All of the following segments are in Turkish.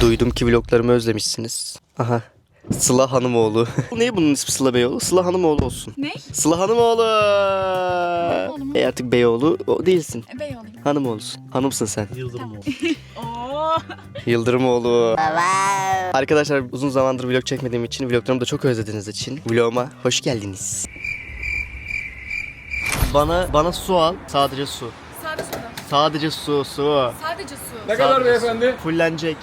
Duydum ki vloglarımı özlemişsiniz. Aha. Sıla Hanımoğlu. ne bunun ismi Sıla Beyoğlu? Sıla Hanımoğlu olsun. Ne? Sıla Hanımoğlu. E artık Beyoğlu o değilsin. E, Bey olayım. Hanımoğlusun. Hanımsın sen. Oo. Yıldırımoğlu. Arkadaşlar uzun zamandır vlog çekmediğim için, vloglarımı da çok özlediğiniz için vloguma hoş geldiniz. Bana bana su al. Sadece su. Sade suda. Sadece su, su. Sadece su. Ne kadar beyefendi? Fullenecek.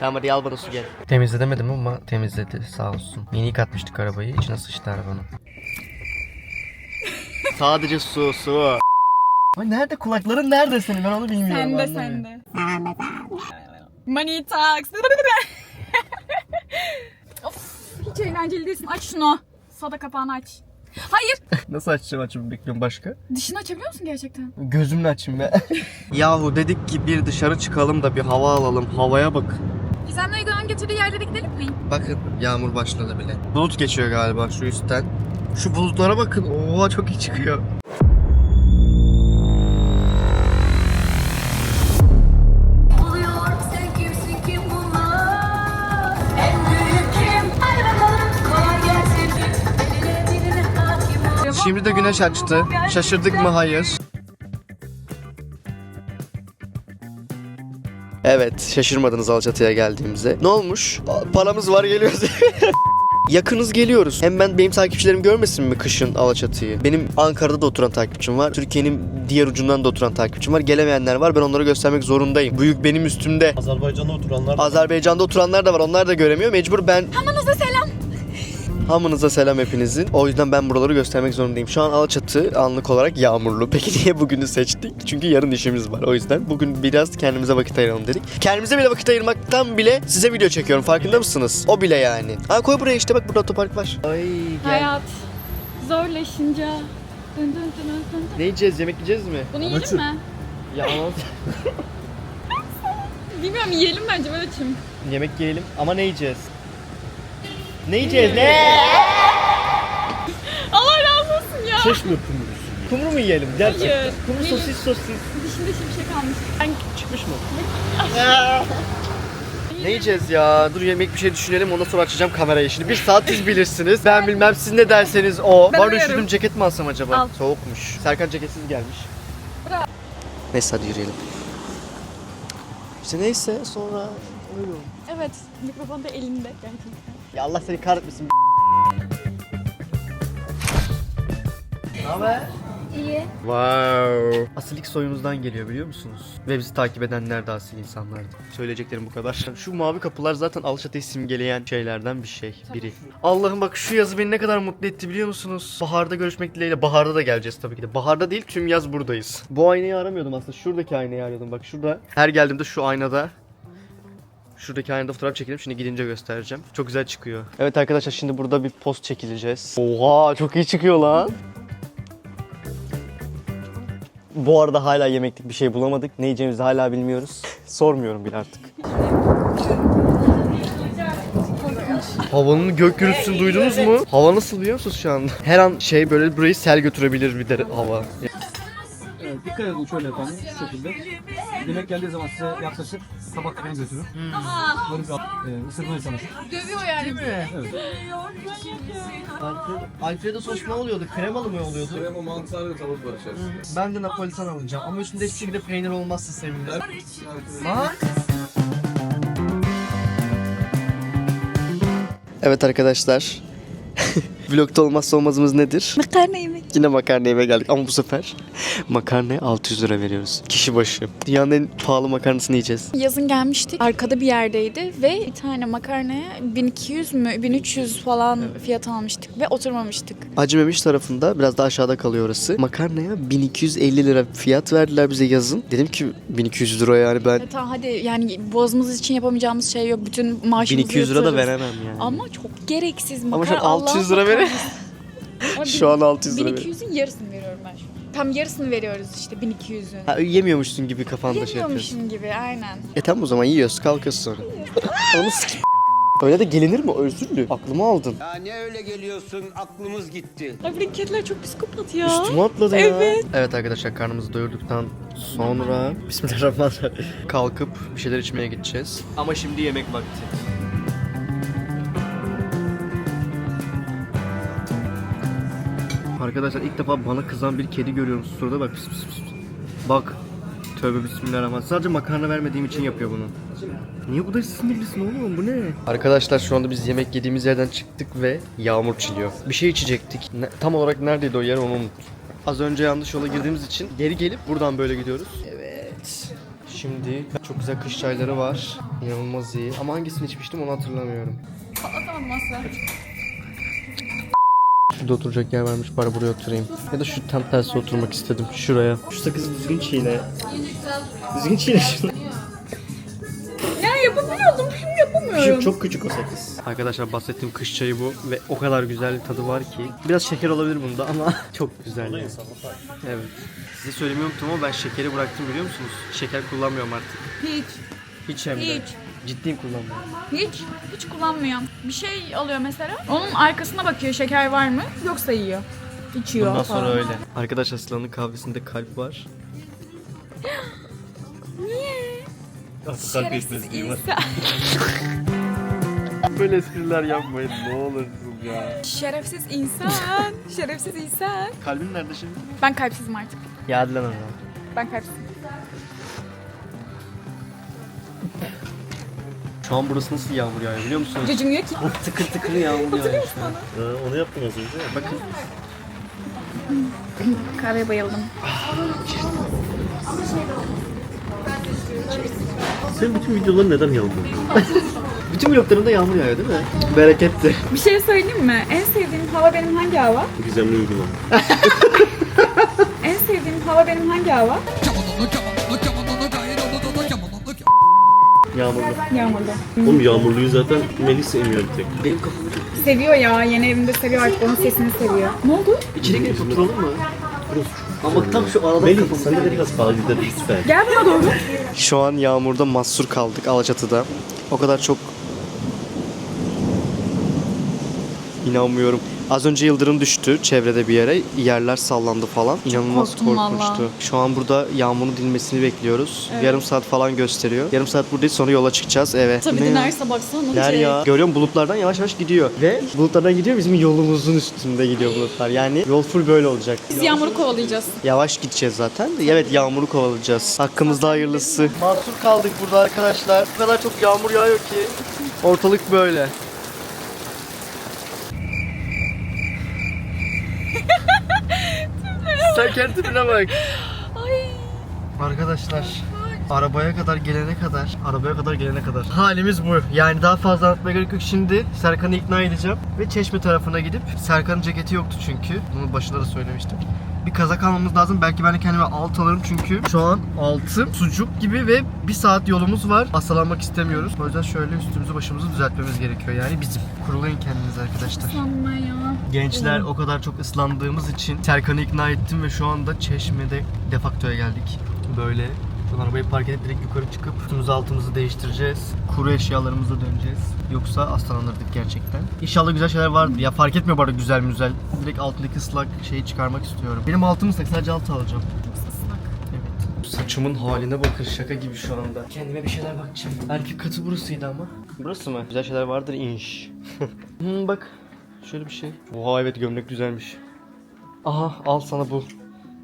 Tamam hadi al bana su gel. Temizle demedim ama temizledi sağ olsun. Yeni yıkatmıştık arabayı. içine sıçtı arabanın. Sadece su, su. Ay nerede kulakların nerede senin ben onu bilmiyorum. Sende anlamıyorum. sende. Money talks. of hiç eğlenceli değilsin. Aç şunu. Soda kapağını aç. Hayır. Nasıl açacağım açımı bekliyorum başka? Dişini açabiliyor musun gerçekten? Gözümle açayım be. Yahu dedik ki bir dışarı çıkalım da bir hava alalım. Havaya bak. Gizem'le Uygulama'nın götürdüğü yerlere gidelim mi? Bakın yağmur başladı bile. Bulut geçiyor galiba şu üstten. Şu bulutlara bakın. Oha çok iyi çıkıyor. Oluyor sen kimsin kim bunlar En büyük kim hadi bakalım kolay gelsin Eline diline hakim ol Şimdi de güneş açtı. Şaşırdık mı? Hayır. Evet, şaşırmadınız Alçatı'ya geldiğimizde. Ne olmuş? Paramız var geliyoruz. Yakınız geliyoruz. Hem ben benim takipçilerim görmesin mi kışın Alaçatı'yı? Benim Ankara'da da oturan takipçim var. Türkiye'nin diğer ucundan da oturan takipçim var. Gelemeyenler var. Ben onlara göstermek zorundayım. Büyük benim üstümde. Azerbaycan'da oturanlar da Azerbaycan'da oturanlar da var. Onlar da göremiyor. Mecbur ben selam. Hamınıza selam hepinizin. O yüzden ben buraları göstermek zorundayım. Şu an Alaçatı anlık olarak yağmurlu. Peki niye bugünü seçtik? Çünkü yarın işimiz var. O yüzden bugün biraz kendimize vakit ayıralım dedik. Kendimize bile vakit ayırmaktan bile size video çekiyorum. Farkında mısınız? O bile yani. Ha koy buraya işte bak burada otopark var. Ay Hayat zorlaşınca. Dın dın dın dın dın. Ne yiyeceğiz? Yemek yiyeceğiz mi? Bunu yiyelim mi? Ya Bilmiyorum yiyelim bence böyle açım. yemek yiyelim ama ne yiyeceğiz? Ne yiyeceğiz? Ne? Allah razı olsun ya. çeşme kumrusu. Kumru mu yiyelim? Gerçekten. Hayır. Kumru Ne- sosis sosis. Dişinde şimşek kalmış. Ben Çıkmış mı? ne yiyeceğiz ya? Dur yemek bir şey düşünelim ondan sonra açacağım kamerayı. Şimdi bir saat siz bilirsiniz. Ben bilmem siz ne derseniz o. Ben Var uyarım. üşüdüm ceket mi alsam acaba? Al. Soğukmuş. Serkan ceketsiz gelmiş. Bravo. Neyse hadi yürüyelim. İşte neyse sonra olur. Evet, mikrofon da elinde gerçekten. Ya Allah seni kahretmesin. Ne haber? İyi Wow. Asilik soyumuzdan geliyor biliyor musunuz? Ve bizi takip edenler de asil insanlardı. Söyleyeceklerim bu kadar. Şu mavi kapılar zaten Alşat'ı simgeleyen şeylerden bir şey. Biri. Allah'ım bak şu yazı beni ne kadar mutlu etti biliyor musunuz? Baharda görüşmek dileğiyle. Baharda da geleceğiz tabii ki de. Baharda değil tüm yaz buradayız. Bu aynayı aramıyordum aslında. Şuradaki aynayı arıyordum. Bak şurada. Her geldiğimde şu aynada Şuradaki aynada fotoğraf çekelim. Şimdi gidince göstereceğim. Çok güzel çıkıyor. Evet arkadaşlar şimdi burada bir post çekileceğiz. Oha çok iyi çıkıyor lan. Bu arada hala yemeklik bir şey bulamadık. Ne yiyeceğimizi hala bilmiyoruz. Sormuyorum bile artık. Havanın gök gürültüsünü duydunuz mu? Hava nasıl biliyor musunuz şu anda? Her an şey böyle burayı sel götürebilir bir de hava. Evet, dikkat edin şöyle efendim şu şekilde. Yemek geldiği zaman size yaklaşık tabak kapağını götürür. Böyle bir e, ısırmaya çalışır. Dövüyor yani. Değil mi? Evet. Alfredo, Alfredo sos ne oluyordu? Kremalı mı oluyordu? Krema mantarlı tavuk var içerisinde. Ben de Napolitan alacağım ama üstünde hiçbir şekilde peynir olmazsa sevinirim. Bak. Evet arkadaşlar. Vlogda olmazsa olmazımız nedir? Makarna yemek. Yine makarna yemeye geldik ama bu sefer makarnaya 600 lira veriyoruz. Kişi başı. Dünyanın en pahalı makarnasını yiyeceğiz. Yazın gelmiştik. Arkada bir yerdeydi ve bir tane makarnaya 1200 mü 1300 falan fiyat almıştık ve oturmamıştık. Acımemiş tarafında biraz daha aşağıda kalıyor orası. Makarnaya 1250 lira fiyat verdiler bize yazın. Dedim ki 1200 lira yani ben E tamam hadi yani boğazımız için yapamayacağımız şey yok. Bütün maaşımızı 1200 lira da veremem yani. Ama çok gereksiz Ama makarna. şu an 600 lira Allah'ın Ama Şu an 600 lira 1200'ün yarısını veriyorum ben şu an. Tam yarısını veriyoruz işte 1200'ün. Ha, yemiyormuşsun gibi kafanda şey yapıyorsun. Yemiyormuşum gibi aynen. E tamam o zaman yiyoruz kalkıyoruz sonra. Onu s- Öyle de gelinir mi? Özürlü. Aklımı aldın. Ya ne öyle geliyorsun aklımız gitti. Bu kediler çok psikopat ya. Üstüme atladı ya. Evet. Evet arkadaşlar karnımızı doyurduktan sonra Bismillahirrahmanirrahim kalkıp bir şeyler içmeye gideceğiz. Ama şimdi yemek vakti. Arkadaşlar ilk defa bana kızan bir kedi görüyorum. Susurda bak pis pis pis. Bak. Tövbe bismillahirrahmanirrahim. Sadece makarna vermediğim için yapıyor bunu. Niye bu kadar sinirlisin oğlum bu ne? Arkadaşlar şu anda biz yemek yediğimiz yerden çıktık ve yağmur çiliyor. Bir şey içecektik. Ne- tam olarak neredeydi o yer onu unuttum. Az önce yanlış yola girdiğimiz için geri gelip buradan böyle gidiyoruz. Evet. Şimdi çok güzel kış çayları var. İnanılmaz iyi. Ama hangisini içmiştim onu hatırlamıyorum. Patlatamadım asla. Şurada oturacak yer varmış bari buraya oturayım. Ya da şu tam tersi oturmak istedim. Şuraya. Şu sakızı düzgün çiğne. Düzgün çiğne şunu. Ya yapamıyordum şimdi yapamıyorum. Küçük, çok küçük o sakız. Arkadaşlar bahsettiğim kış çayı bu ve o kadar güzel bir tadı var ki. Biraz şeker olabilir bunda ama çok güzel. yani. Evet. Size söylemeyi unuttum ama ben şekeri bıraktım biliyor musunuz? Şeker kullanmıyorum artık. Hiç. Hiç hem de. Hiç. Ciddiyim kullanmıyorum. Hiç. Hiç kullanmıyorum. Bir şey alıyor mesela. Onun arkasına bakıyor şeker var mı? Yoksa yiyor. İçiyor Bundan sonra falan. öyle. Arkadaşlar Sıla'nın kahvesinde kalp var. Şerefsiz insan. Böyle espriler yapmayın ne olursun ya. Şerefsiz insan. Şerefsiz insan. Kalbin nerede şimdi? Ben kalpsizim artık. Ya hadi lan. Ben kalpsizim. Şu an burası nasıl yağmur yağıyor biliyor musunuz? Cacımıyor ki. tıkır tıkır yağmur yağıyor şu an. onu yaptım az önce. Bakın. Kahveye bayıldım. Sen bütün videoları neden yazdın? Bütün bloklarında yağmur yağıyor değil mi? Bereketli. Bir şey söyleyeyim mi? En sevdiğim hava benim hangi hava? Gizemli uygulama. En sevdiğim hava benim hangi hava? Yağmurlu. Yağmurlu. Oğlum yağmurluyu zaten Melis emiyor bir tek. Benim kafamı Seviyor ya. Yeni evimde seviyor artık. Onun sesini seviyor. Ne oldu? İçeri girip oturalım mı? Ama tam şu arada Melis sen de biraz fazla lütfen. Gel bana doğru. Şu an yağmurda mahsur kaldık Alaçatı'da. O kadar çok İnanmıyorum. Az önce yıldırım düştü çevrede bir yere. Yerler sallandı falan. İnanılmaz korktum korkunçtu. valla. Şu an burada yağmurun dinmesini bekliyoruz. Yarım saat falan gösteriyor. Yarım saat buradayız sonra yola çıkacağız eve. Tabii Ne ya? dinerse baksana. Ner ya. Görüyor musun? Bulutlardan yavaş yavaş gidiyor. Ve bulutlardan gidiyor bizim yolumuzun üstünde gidiyor bulutlar. Yani yol full böyle olacak. Biz yağmuru kovalayacağız. Yavaş gideceğiz zaten. de. Evet yağmuru kovalayacağız. Hakkımızda hayırlısı. Mahsur kaldık burada arkadaşlar. Bu kadar çok yağmur yağıyor ki. Ortalık böyle. Sen tipine bak. Arkadaşlar arabaya kadar gelene kadar arabaya kadar gelene kadar halimiz bu. Yani daha fazla anlatmaya gerek yok. Şimdi Serkan'ı ikna edeceğim ve Çeşme tarafına gidip Serkan'ın ceketi yoktu çünkü. Bunu başında da söylemiştim. Bir kazak almamız lazım. Belki ben de kendime alt alırım çünkü şu an altım sucuk gibi ve bir saat yolumuz var. Hastalanmak istemiyoruz. O yüzden şöyle üstümüzü başımızı düzeltmemiz gerekiyor. Yani bizim. Kurulayın kendinizi arkadaşlar. Sanma ya. Gençler o kadar çok ıslandığımız için Serkan'ı ikna ettim ve şu anda Çeşme'de defaktoya geldik. Böyle Buradan arabayı park edip direkt yukarı çıkıp üstümüzü altımızı değiştireceğiz. Kuru eşyalarımıza döneceğiz. Yoksa hastalanırdık gerçekten. İnşallah güzel şeyler vardır. Ya fark etmiyor bu arada güzel güzel. Direkt altındaki ıslak şeyi çıkarmak istiyorum. Benim altım ıslak sadece altı alacağım. Evet. Saçımın haline bakın şaka gibi şu anda. Kendime bir şeyler bakacağım. Erkek katı burasıydı ama. Burası mı? Güzel şeyler vardır inş. hmm, bak. Şöyle bir şey. Oha evet gömlek güzelmiş. Aha al sana bu.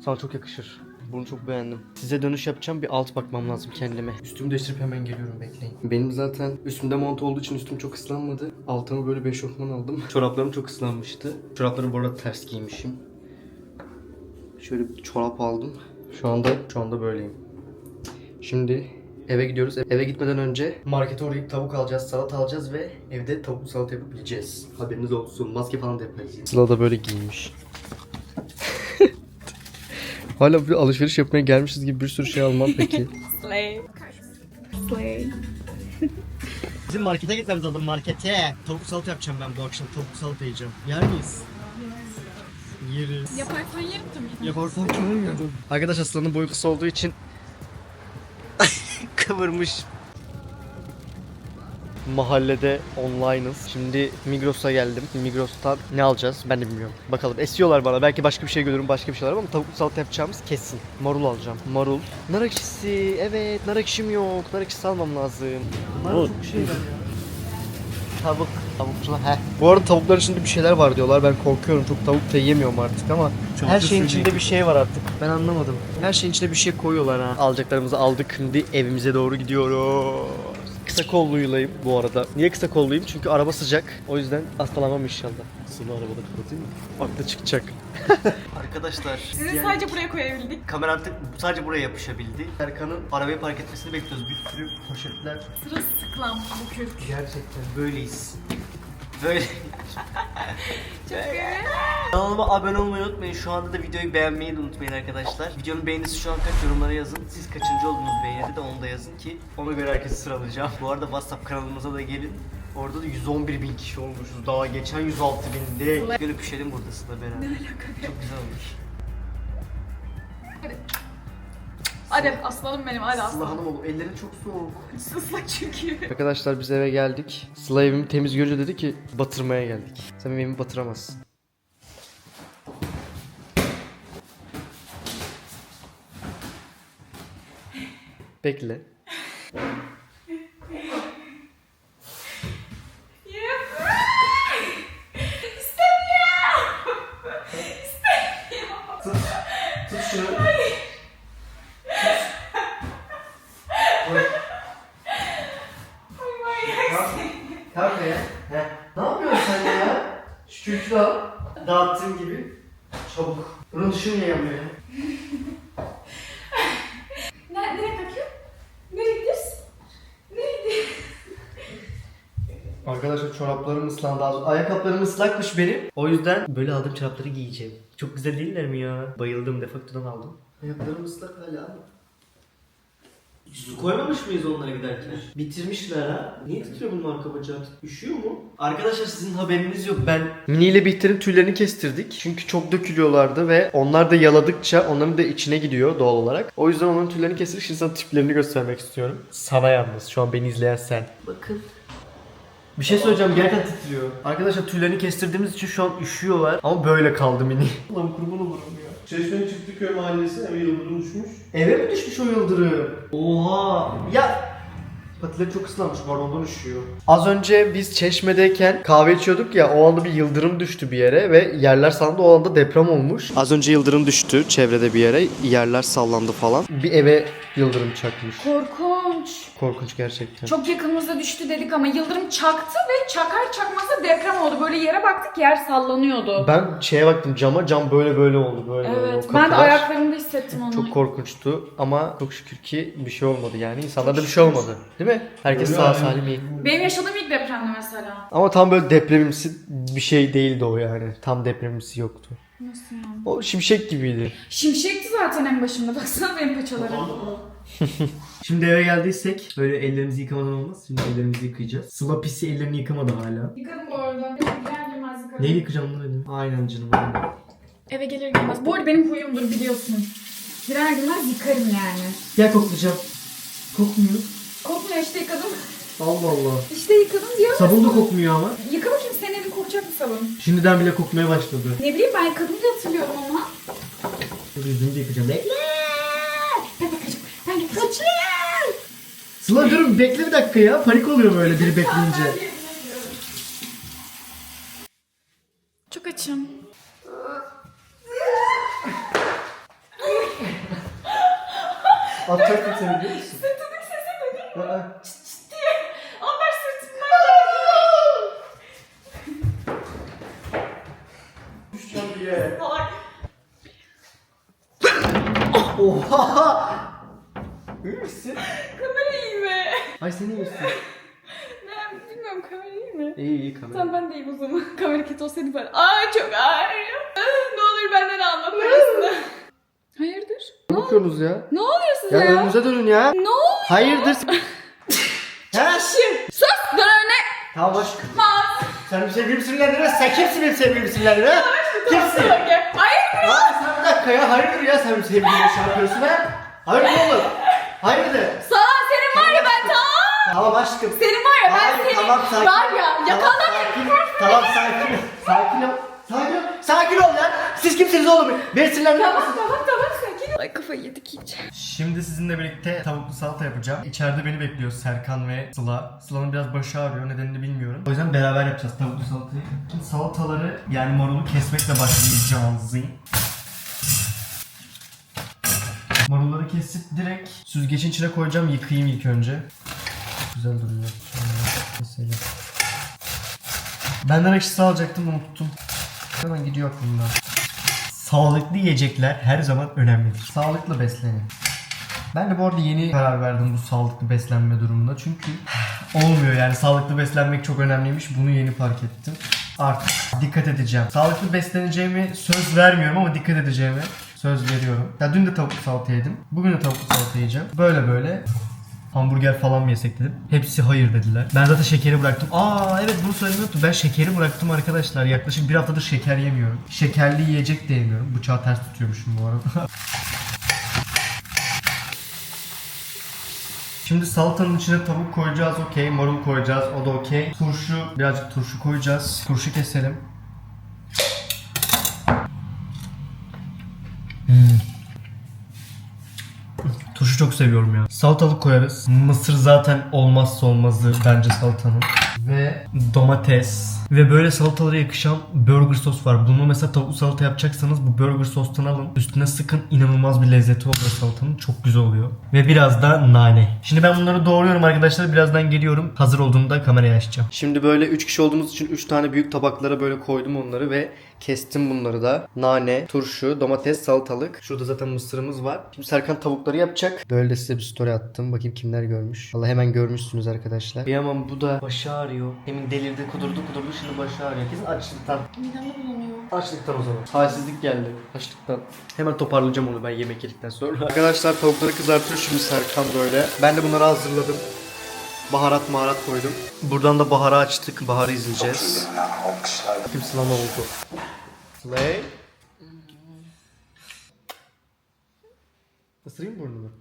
Sana çok yakışır. Bunu çok beğendim. Size dönüş yapacağım bir alt bakmam lazım kendime. Üstümü değiştirip hemen geliyorum bekleyin. Benim zaten üstümde mont olduğu için üstüm çok ıslanmadı. Altıma böyle bir eşofman aldım. Çoraplarım çok ıslanmıştı. Çorapları bu arada ters giymişim. Şöyle bir çorap aldım. Şu anda şu anda böyleyim. Şimdi eve gidiyoruz. Eve gitmeden önce markete uğrayıp tavuk alacağız, salata alacağız ve evde tavuklu salata yapıp yiyeceğiz. Haberiniz olsun. Maske falan da yapmayız. Sıla da böyle giymiş. Hala bir alışveriş yapmaya gelmişiz gibi bir sürü şey almam peki. Slay. Slay. Bizim markete gitmemiz lazım markete. Tavuk salata yapacağım ben bu akşam. Tavuk salata yiyeceğim. Yer miyiz? Yeriz. Yaparsan yerim tabii. Yaparsan kim? Arkadaş aslanın boyu kısa olduğu için kıvırmış. Mahallede online'ız. Şimdi Migros'a geldim. Migros'tan ne alacağız ben de bilmiyorum. Bakalım esiyorlar bana. Belki başka bir şey görürüm başka bir şey alırım ama tavuklu salata yapacağımız kesin. Marul alacağım. Marul. Nar ekşisi. Evet nar ekşim yok. Nar ekşisi almam lazım. Oğlum. çok ya. Tavuk. Tavukçular. Heh. Bu arada tavukların içinde bir şeyler var diyorlar. Ben korkuyorum. Çok tavuk da yemiyorum artık ama Çok her da şeyin içinde bir şey var artık. Ben anlamadım. Her şeyin içine bir şey koyuyorlar ha. Alacaklarımızı aldık. Şimdi evimize doğru gidiyoruz. Kısa kolluylayım bu arada. Niye kısa kolluyum? Çünkü araba sıcak. O yüzden hastalanmam inşallah. Sıvı arabada kapatayım mı? Aklı çıkacak. Arkadaşlar. Sizi sadece buraya koyabildik. Kamera artık sadece buraya yapışabildi. Erkan'ın arabayı park etmesini bekliyoruz. Bir sürü poşetler. Sırılsıklam bu kürk. Gerçekten böyleyiz. Böyle. Çok iyi. Kanalıma abone olmayı unutmayın. Şu anda da videoyu beğenmeyi de unutmayın arkadaşlar. Videonun beğenisi şu an kaç yorumlara yazın. Siz kaçıncı oldunuz beğenide de onu da yazın ki ona göre herkesi sıralayacağım. Bu arada WhatsApp kanalımıza da gelin. Orada da 111 bin kişi olmuşuz. Daha geçen 106 bindi. Gel öpüşelim burada Sıla beraber. Çok güzel olmuş. Hadi aslanım benim hadi Sıla aslanım. Hanım oğlum ellerin çok soğuk. Islak çünkü. Arkadaşlar biz eve geldik. Sıla evimi temiz görünce dedi ki batırmaya geldik. Sen benim evimi batıramazsın. Bekle. Tut, tut şunu. Tut. Koy. Kalk. Kalk ya. Heh. Ne yapıyorsun sen ya? Şu kürkü al. Dağıttığın gibi. Çabuk. Bunun ışığı niye yanmıyor ya? Nereye, bakıyor? Nereye gidiyorsun? Nereye gidiyorsun? Arkadaşlar çoraplarım ıslandı az. Ayakkabılarım ıslakmış benim. O yüzden böyle aldığım çorapları giyeceğim. Çok güzel değiller mi ya? Bayıldım defaktodan aldım. Ayaklarım ıslak hala. Su koymamış mıyız onlara giderken? Bitirmişler ha. Niye titriyor bunun arka bacağı? Üşüyor mu? Arkadaşlar sizin haberiniz yok. Ben Mini ile Bihter'in tüylerini kestirdik. Çünkü çok dökülüyorlardı ve onlar da yaladıkça onların da içine gidiyor doğal olarak. O yüzden onların tüylerini kestirdik. Şimdi sana tiplerini göstermek istiyorum. Sana yalnız. Şu an beni izleyen sen. Bakın. Bir şey söyleyeceğim gerçekten titriyor. Arkadaşlar tüylerini kestirdiğimiz için şu an üşüyorlar ama böyle kaldı mini. Ulan kurban olurum ya. Çeşmenin Çiftliköy mahallesi eve yıldırım düşmüş. Eve mi düşmüş o yıldırım? Oha! Ya Patileri çok ıslanmış bu arada ondan üşüyor. Az önce biz çeşmedeyken kahve içiyorduk ya o anda bir yıldırım düştü bir yere ve yerler sallandı o anda deprem olmuş. Az önce yıldırım düştü çevrede bir yere yerler sallandı falan. Bir eve yıldırım çakmış. Korkunç. Korkunç gerçekten. Çok yakınımızda düştü dedik ama yıldırım çaktı ve çakar çakmaz da deprem oldu. Böyle yere baktık yer sallanıyordu. Ben şeye baktım cama cam böyle böyle oldu böyle böyle. evet O ben de kapılar ayaklarımda hissettim onu. Çok korkunçtu ama çok şükür ki bir şey olmadı yani insanlarda bir şey olmadı. Değil mi? Herkes Öyle sağ yani. salim iyi. Benim yaşadığım ilk depremdi mesela. Ama tam böyle depremimsi bir şey değildi o yani. Tam depremimsi yoktu. Nasıl yani? O şimşek gibiydi. Şimşekti zaten en başında. Baksana benim paçalarım. Şimdi eve geldiysek böyle ellerimizi yıkamadan olmaz. Şimdi ellerimizi yıkayacağız. Sıla pisi ellerini yıkamadı hala. Yıkadım bu arada. Girer girmez yıkadım. Neyi yıkayacağım lan elimi? Aynen canım aynen. Eve gelir gelmez. Bu arada benim huyumdur biliyorsun. Girer girmez yıkarım yani. Gel koklayacağım. Kokmuyor. Kokmuyor işte yıkadım. Allah Allah. İşte yıkadım diyor. Sabun da kokmuyor ama. Yıka bakayım senin elin kokacak mı sabun? Şimdiden bile kokmaya başladı. Ne bileyim ben yıkadım diye hatırlıyorum ama. Dur yüzümü de yıkayacağım. Bekle. Ben bakacağım. Ben kaçayım. Sıla durun bekle bir dakika ya. Panik oluyor böyle biri bekleyince. Çok açım. Atacaktım seni biliyor musun? Aa. Çıt çıt diye. Onlar sırtından geldi. Düşeceğim diye. Salak. Oha! İyi misin? Kamera iyi mi? Ay sen iyi misin? Ben bilmiyorum kamera iyi mi? İyi iyi kamera. Tamam ben de iyiyim o zaman. Kamera kötü olsaydı bari. Aa çok ağrıyor. ne olur benden alma parasını. Hayırdır? Ne bakıyorsunuz ya? Ne oluyor size Ya ya? önünüze dönün ya. Ne oluyor? Hayırdır? He? Sus dön önüne. Tamam aşkım. Sen bir sevgilimi sinirlendirme. Sen kimsin benim sevgilimi sinirlendirme? Kimsin? Hayır. Aa sen bir dakika ya. Hayırdır ya sen benim sevgilime şey yapıyorsun ha? Hayırdır oğlum? Hayırdır? Sana senin var ya ben tamam. Tamam aşkım. Senin var ya ben Hayır, senin. Tamam sakin. Var ya yakala. Tamam sakin ol. Sakin ol. Sakin ol. Sakin ol ya. Siz kimsiniz oğlum? Beni sinirlendirme. Tamam tamam tamam sakin. Ay kafayı yedik iyice. Şimdi sizinle birlikte tavuklu salata yapacağım. İçeride beni bekliyor Serkan ve Sıla. Sıla'nın biraz başı ağrıyor nedenini bilmiyorum. O yüzden beraber yapacağız tavuklu salatayı. Şimdi salataları yani marulu kesmekle başlayacağız. Marulları kesip direkt süzgecin içine koyacağım yıkayayım ilk önce. Güzel duruyor. Mesela. Benden ekşisi alacaktım unuttum. Hemen gidiyor aklımdan. Sağlıklı yiyecekler her zaman önemlidir. Sağlıklı beslenin. Ben de bu arada yeni karar verdim bu sağlıklı beslenme durumunda. Çünkü olmuyor yani sağlıklı beslenmek çok önemliymiş. Bunu yeni fark ettim. Artık dikkat edeceğim. Sağlıklı besleneceğimi söz vermiyorum ama dikkat edeceğimi söz veriyorum. Ya dün de tavuklu salata yedim. Bugün de tavuklu salata yiyeceğim. Böyle böyle hamburger falan mı yesek dedim. Hepsi hayır dediler. Ben zaten şekeri bıraktım. Aa evet bunu söylemeyi unuttum. Ben şekeri bıraktım arkadaşlar. Yaklaşık bir haftadır şeker yemiyorum. Şekerli yiyecek de yemiyorum. Bıçağı ters tutuyormuşum bu arada. Şimdi salatanın içine tavuk koyacağız okey. Marul koyacağız o da okey. Turşu, birazcık turşu koyacağız. Turşu keselim. Turşu çok seviyorum ya. Salatalık koyarız. Mısır zaten olmazsa olmazı bence salatanın. Ve domates. Ve böyle salatalara yakışan burger sos var. Bunu mesela tavuklu salata yapacaksanız bu burger sostan alın. Üstüne sıkın. inanılmaz bir lezzeti oluyor salatanın. Çok güzel oluyor. Ve biraz da nane. Şimdi ben bunları doğruyorum arkadaşlar. Birazdan geliyorum. Hazır olduğunda kamerayı açacağım. Şimdi böyle 3 kişi olduğumuz için 3 tane büyük tabaklara böyle koydum onları ve kestim bunları da. Nane, turşu, domates, salatalık. Şurada zaten mısırımız var. Şimdi Serkan tavukları yapacak. Böyle de size bir story attım. Bakayım kimler görmüş. Valla hemen görmüşsünüz arkadaşlar. Kıyamam bu da başı ağrıyor. Demin delirdi kudurdu kudurdu şimdi başı ağrıyor. Kesin açlıktan. Midemde bulanıyor. Açlıktan o zaman. Halsizlik geldi. Açlıktan. Hemen toparlayacağım onu ben yemek yedikten sonra. Arkadaşlar tavukları kızartıyor şimdi Serkan böyle. Ben de bunları hazırladım. Baharat maharat koydum. Buradan da baharı açtık. Baharı izleyeceğiz. Kim sılama oldu? Slay. Isırayım mı burnunu?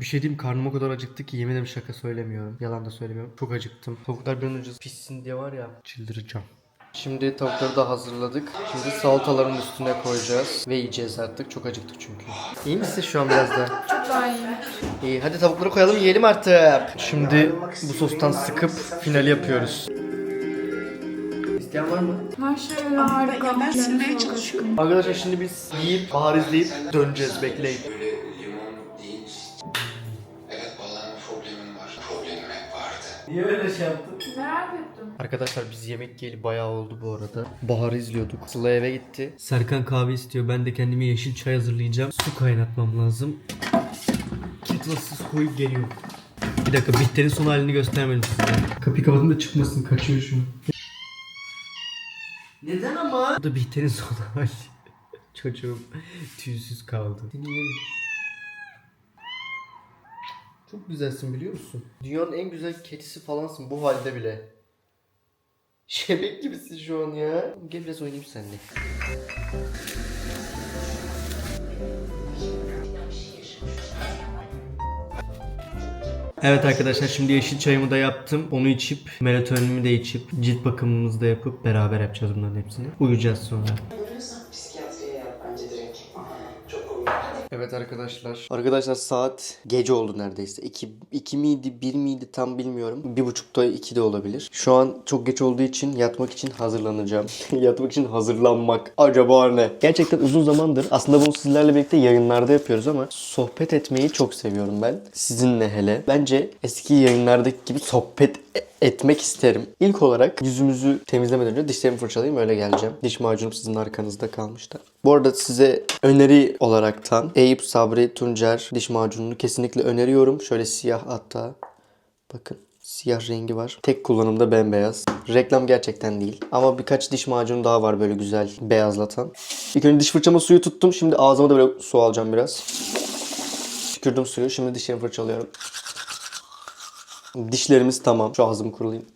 Bir şey diyeyim karnım o kadar acıktı ki yemin ederim şaka söylemiyorum. Yalan da söylemiyorum. Çok acıktım. Tavuklar bir an önce pişsin diye var ya çıldıracağım. Şimdi tavukları da hazırladık. Şimdi salataların üstüne koyacağız ve yiyeceğiz artık. Çok acıktık çünkü. İyi misin şu an biraz da? Çok daha iyi. İyi hadi tavukları koyalım yiyelim artık. Şimdi bu sostan sıkıp finali yapıyoruz. İsteyen var mı? Her şey harika. Ben silmeye çalışıyorum. Arkadaşlar şimdi biz yiyip bahar izleyip döneceğiz bekleyin. Evet bağlanma problemim var. Problemim hep vardı. Niye öyle şey yaptın? Arkadaşlar biz yemek yiyeli bayağı oldu bu arada. Bahar'ı izliyorduk. Sıla eve gitti. Serkan kahve istiyor. Ben de kendime yeşil çay hazırlayacağım. Su kaynatmam lazım. Kettle'sız koyup geliyorum. Bir dakika Bihter'in son halini göstermedim size. Kapıyı kapatın da çıkmasın. Kaçıyor şu an. Neden ama? Bu da Bihter'in son hali. Çocuğum tüysüz kaldı. Seni yerim. Çok güzelsin biliyor musun? Dünyanın en güzel kedisi falansın bu halde bile. Şebek gibisin şu an ya. Gel biraz oynayayım seninle. Evet arkadaşlar şimdi yeşil çayımı da yaptım. Onu içip melatonimi de içip cilt bakımımızı da yapıp beraber yapacağız bunların hepsini. Uyuyacağız sonra. Evet arkadaşlar. Arkadaşlar saat gece oldu neredeyse. 2, 2 miydi 1 miydi tam bilmiyorum. Bir buçukta 2 de olabilir. Şu an çok geç olduğu için yatmak için hazırlanacağım. yatmak için hazırlanmak. Acaba ne? Gerçekten uzun zamandır aslında bunu sizlerle birlikte yayınlarda yapıyoruz ama sohbet etmeyi çok seviyorum ben. Sizinle hele. Bence eski yayınlardaki gibi sohbet etmek isterim. İlk olarak yüzümüzü temizlemeden önce dişlerimi fırçalayayım öyle geleceğim. Diş macunum sizin arkanızda kalmıştı. Bu arada size öneri olaraktan Eyüp Sabri Tuncer diş macununu kesinlikle öneriyorum. Şöyle siyah hatta. Bakın siyah rengi var. Tek kullanımda bembeyaz. Reklam gerçekten değil. Ama birkaç diş macunu daha var böyle güzel beyazlatan. İlk önce diş fırçama suyu tuttum. Şimdi ağzıma da böyle su alacağım biraz. Tükürdüm suyu. Şimdi dişlerimi fırçalıyorum. Dişlerimiz tamam. Şu ağzımı kurulayım.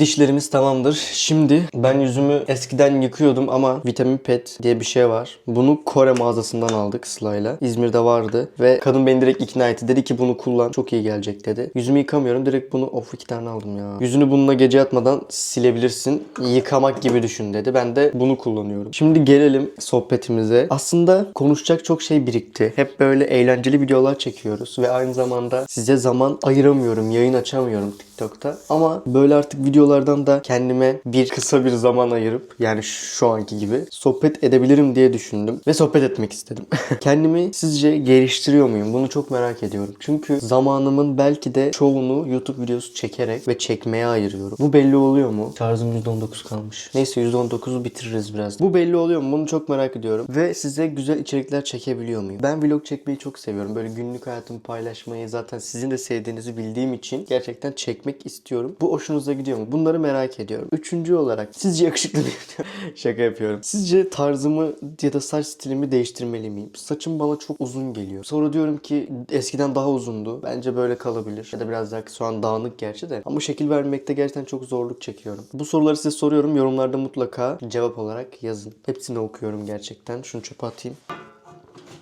Dişlerimiz tamamdır. Şimdi ben yüzümü eskiden yıkıyordum ama vitamin pet diye bir şey var. Bunu Kore mağazasından aldık Sıla'yla. İzmir'de vardı ve kadın beni direkt ikna etti. Dedi ki bunu kullan çok iyi gelecek dedi. Yüzümü yıkamıyorum direkt bunu of iki tane aldım ya. Yüzünü bununla gece yatmadan silebilirsin. Yıkamak gibi düşün dedi. Ben de bunu kullanıyorum. Şimdi gelelim sohbetimize. Aslında konuşacak çok şey birikti. Hep böyle eğlenceli videolar çekiyoruz ve aynı zamanda size zaman ayıramıyorum. Yayın açamıyorum TikTok'ta. Ama böyle artık videolardan da kendime bir kısa bir zaman ayırıp yani şu anki gibi sohbet edebilirim diye düşündüm ve sohbet etmek istedim. Kendimi sizce geliştiriyor muyum? Bunu çok merak ediyorum. Çünkü zamanımın belki de çoğunu YouTube videosu çekerek ve çekmeye ayırıyorum. Bu belli oluyor mu? Şarjım %19 kalmış. Neyse %19'u bitiririz biraz. Bu belli oluyor mu? Bunu çok merak ediyorum. Ve size güzel içerikler çekebiliyor muyum? Ben vlog çekmeyi çok seviyorum. Böyle günlük hayatımı paylaşmayı zaten sizin de sevdiğinizi bildiğim için gerçekten çekmek istiyorum. Bu hoşunuza gidiyor mu? Bunları merak ediyorum. Üçüncü olarak sizce yakışıklı mıyım? Şaka yapıyorum. Sizce tarzımı ya da saç stilimi değiştirmeli miyim? Saçım bana çok uzun geliyor. Sonra diyorum ki eskiden daha uzundu. Bence böyle kalabilir. Ya da biraz daha şu an dağınık gerçi de. Ama şekil vermekte gerçekten çok zorluk çekiyorum. Bu soruları size soruyorum. Yorumlarda mutlaka cevap olarak yazın. Hepsini okuyorum gerçekten. Şunu çöpe atayım.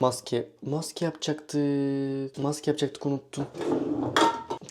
Maske. Maske yapacaktık. Maske yapacaktık unuttum.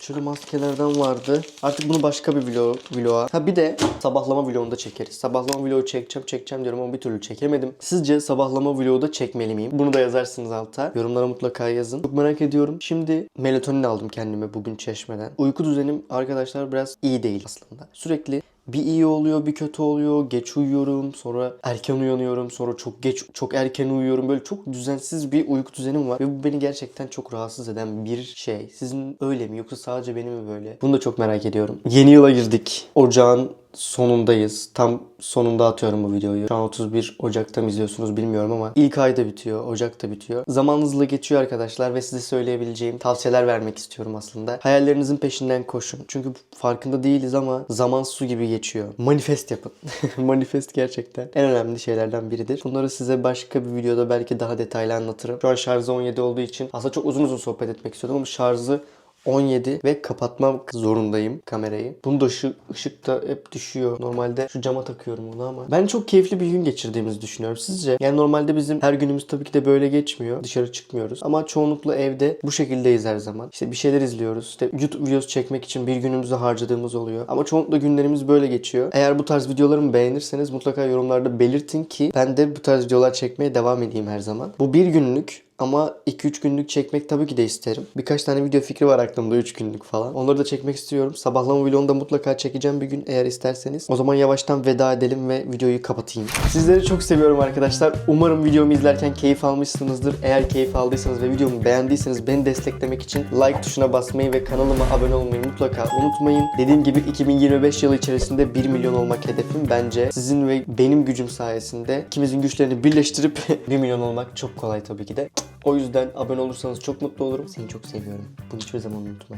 Şöyle maskelerden vardı. Artık bunu başka bir vlog, vloga. Ha bir de sabahlama vlogunda çekeriz. Sabahlama vlogu çekeceğim çekeceğim diyorum ama bir türlü çekemedim. Sizce sabahlama vlogu da çekmeli miyim? Bunu da yazarsınız alta. Yorumlara mutlaka yazın. Çok merak ediyorum. Şimdi melatonin aldım kendime bugün çeşmeden. Uyku düzenim arkadaşlar biraz iyi değil aslında. Sürekli bir iyi oluyor, bir kötü oluyor. Geç uyuyorum, sonra erken uyanıyorum, sonra çok geç, çok erken uyuyorum. Böyle çok düzensiz bir uyku düzenim var ve bu beni gerçekten çok rahatsız eden bir şey. Sizin öyle mi yoksa sadece benim mi böyle? Bunu da çok merak ediyorum. Yeni yıla girdik. Ocağın sonundayız. Tam sonunda atıyorum bu videoyu. Şu an 31 Ocak'ta mı izliyorsunuz bilmiyorum ama ilk ayda bitiyor. Ocak'ta bitiyor. Zaman hızlı geçiyor arkadaşlar ve size söyleyebileceğim tavsiyeler vermek istiyorum aslında. Hayallerinizin peşinden koşun. Çünkü farkında değiliz ama zaman su gibi geçiyor. Manifest yapın. Manifest gerçekten en önemli şeylerden biridir. Bunları size başka bir videoda belki daha detaylı anlatırım. Şu an şarjı 17 olduğu için aslında çok uzun uzun sohbet etmek istiyordum ama şarjı 17 ve kapatmak zorundayım kamerayı. Bunun da ışık, ışık da hep düşüyor. Normalde şu cama takıyorum bunu ama. Ben çok keyifli bir gün geçirdiğimizi düşünüyorum. Sizce? Yani normalde bizim her günümüz tabii ki de böyle geçmiyor. Dışarı çıkmıyoruz. Ama çoğunlukla evde bu şekildeyiz her zaman. İşte bir şeyler izliyoruz. İşte YouTube videosu çekmek için bir günümüzü harcadığımız oluyor. Ama çoğunlukla günlerimiz böyle geçiyor. Eğer bu tarz videolarımı beğenirseniz mutlaka yorumlarda belirtin ki ben de bu tarz videolar çekmeye devam edeyim her zaman. Bu bir günlük ama 2-3 günlük çekmek tabii ki de isterim. Birkaç tane video fikri var aklımda 3 günlük falan. Onları da çekmek istiyorum. Sabahlama vlogunu da mutlaka çekeceğim bir gün eğer isterseniz. O zaman yavaştan veda edelim ve videoyu kapatayım. Sizleri çok seviyorum arkadaşlar. Umarım videomu izlerken keyif almışsınızdır. Eğer keyif aldıysanız ve videomu beğendiyseniz beni desteklemek için like tuşuna basmayı ve kanalıma abone olmayı mutlaka unutmayın. Dediğim gibi 2025 yılı içerisinde 1 milyon olmak hedefim. Bence sizin ve benim gücüm sayesinde ikimizin güçlerini birleştirip 1 milyon olmak çok kolay tabii ki de. O yüzden abone olursanız çok mutlu olurum. Seni çok seviyorum. Bunu hiçbir zaman unutma.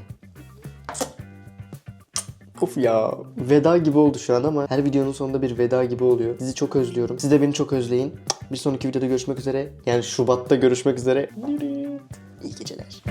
Of ya. Veda gibi oldu şu an ama her videonun sonunda bir veda gibi oluyor. Sizi çok özlüyorum. Siz de beni çok özleyin. Bir sonraki videoda görüşmek üzere. Yani Şubat'ta görüşmek üzere. İyi geceler.